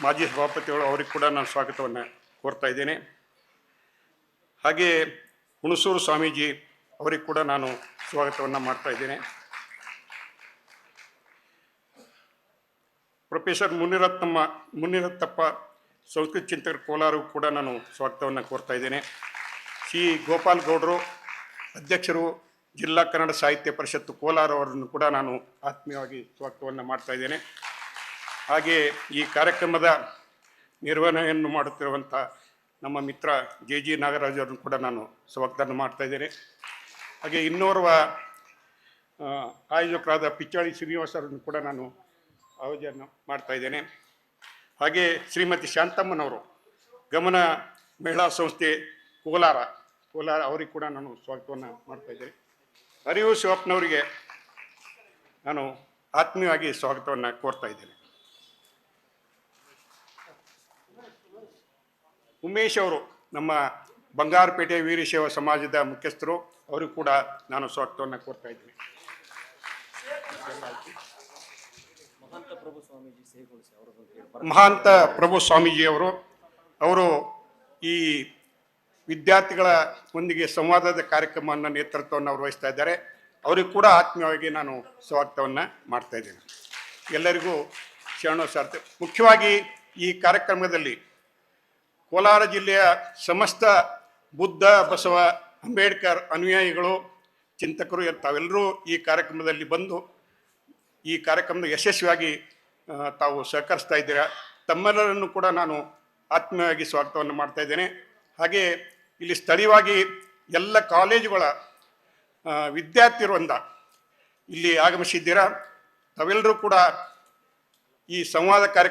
ಮಾಜಿ ಸಭಾಪತಿಗಳು ಅವರಿಗೆ ಕೂಡ ನಾನು ಸ್ವಾಗತವನ್ನು ಕೋರ್ತಾ ಇದ್ದೇನೆ. ಹಾಗೆಯೇ ಹುಣಸೂರು ಸ್ವಾಮೀಜಿ ಅವರಿಗೆ ಕೂಡ ನಾನು ಸ್ವಾಗತವನ್ನು ಮಾಡ್ತಾ ಇದ್ದೇನೆ. ಪ್ರೊಫೆಸರ್ ಮುನಿರತ್ನಮ್ಮ ಮುನಿರತ್ನಪ್ಪ ಸಂಸ್ಕೃತಿ ಚಿಂತಕರ ಕೋಲಾರಗೂ ಕೂಡ ನಾನು ಸ್ವಾಗತವನ್ನು ಕೋರ್ತಾ ಇದ್ದೇನೆ. ಸಿ ಗೋಪಾಲ್ ಗೌಡರು, ಅಧ್ಯಕ್ಷರು, ಜಿಲ್ಲಾ ಕನ್ನಡ ಸಾಹಿತ್ಯ ಪರಿಷತ್ತು ಕೋಲಾರವರನ್ನು ಕೂಡ ನಾನು ಆತ್ಮೀಯವಾಗಿ ಸ್ವಾಗತವನ್ನು ಮಾಡ್ತಾ ಇದ್ದೇನೆ. ಹಾಗೆ ಈ ಕಾರ್ಯಕ್ರಮದ ನಿರ್ವಹಣೆಯನ್ನು ಮಾಡುತ್ತಿರುವಂಥ ನಮ್ಮ ಮಿತ್ರ ಜೆ ಜಿ ನಾಗರಾಜ್ ಅವರನ್ನು ಕೂಡ ನಾನು ಸ್ವಾಗತನ ಮಾಡ್ತಾ ಇದ್ದೇನೆ. ಹಾಗೆ ಇನ್ನೋರ್ವ ಆಯೋಜಕರಾದ ಪಿಚ್ಚಾಳಿ ಶ್ರೀನಿವಾಸ್ ಅವರನ್ನು ಕೂಡ ನಾನು ಆಯೋಜನ ಮಾಡ್ತಾ ಇದ್ದೇನೆ. ಹಾಗೆ ಶ್ರೀಮತಿ ಶಾಂತಮ್ಮನವರು, ಗಮನ ಮಹಿಳಾ ಸಂಸ್ಥೆ ಕೋಲಾರ ಕೋಲಾರ ಅವರಿಗೆ ಕೂಡ ನಾನು ಸ್ವಾಗತವನ್ನು ಮಾಡ್ತಾ ಇದ್ದೇನೆ. ಹರಿವು ಶಿವಪ್ಪನವರಿಗೆ ನಾನು ಆತ್ಮೀಯವಾಗಿ ಸ್ವಾಗತವನ್ನು ಕೋರ್ತಾ ಇದ್ದೇನೆ. ಉಮೇಶ್ ಅವರು ನಮ್ಮ ಬಂಗಾರಪೇಟೆ ವೀರಶೈವ ಸಮಾಜದ ಮುಖ್ಯಸ್ಥರು ಅವರಿಗೂ ಕೂಡ ನಾನು ಸ್ವಾಗತವನ್ನು ಕೋರ್ತಾ ಇದ್ದೀನಿ. ಮಹಾಂತ ಪ್ರಭು ಸ್ವಾಮೀಜಿ ಅವರು ಅವರು ಈ ವಿದ್ಯಾರ್ಥಿಗಳ ಒಂದಿಗೆ ಸಂವಾದದ ಕಾರ್ಯಕ್ರಮವನ್ನು ನೇತೃತ್ವವನ್ನು ಅವರು ವಹಿಸ್ತಾ ಇದ್ದಾರೆ. ಅವರಿಗೂ ಕೂಡ ಆತ್ಮೀಯವಾಗಿ ನಾನು ಸ್ವಾಗತವನ್ನು ಮಾಡ್ತಾ ಇದ್ದೇನೆ. ಎಲ್ಲರಿಗೂ ಸಾರ್ಥ, ಮುಖ್ಯವಾಗಿ ಈ ಕಾರ್ಯಕ್ರಮದಲ್ಲಿ ಕೋಲಾರ ಜಿಲ್ಲೆಯ ಸಮಸ್ತ ಬುದ್ಧ, ಬಸವ, ಅಂಬೇಡ್ಕರ್ ಅನುಯಾಯಿಗಳು, ಚಿಂತಕರು ತಾವೆಲ್ಲರೂ ಈ ಕಾರ್ಯಕ್ರಮದಲ್ಲಿ ಬಂದು ಈ ಕಾರ್ಯಕ್ರಮದ ಯಶಸ್ವಿಯಾಗಿ ತಾವು ಸಹಕರಿಸ್ತಾ ಇದ್ದೀರಾ? ತಮ್ಮೆಲ್ಲರನ್ನು ಕೂಡ ನಾನು ಆತ್ಮೀಯವಾಗಿ ಸ್ವಾಗತವನ್ನು ಮಾಡ್ತಾ ಇದ್ದೇನೆ. ಹಾಗೆ ಇಲ್ಲಿ ಸ್ಥಳೀಯವಾಗಿ ಎಲ್ಲ ಕಾಲೇಜುಗಳ ವಿದ್ಯಾರ್ಥಿರುವಂತ ವಿದ್ಯಾರ್ಥಿ ವೃಂದ ಇಲ್ಲಿ ಆಗಮಿಸಿದ್ದೀರಾ? ತಾವೆಲ್ಲರೂ ಕೂಡ ಈ ಸಂವಾದ ಕಾರ್ಯಕ್ರಮ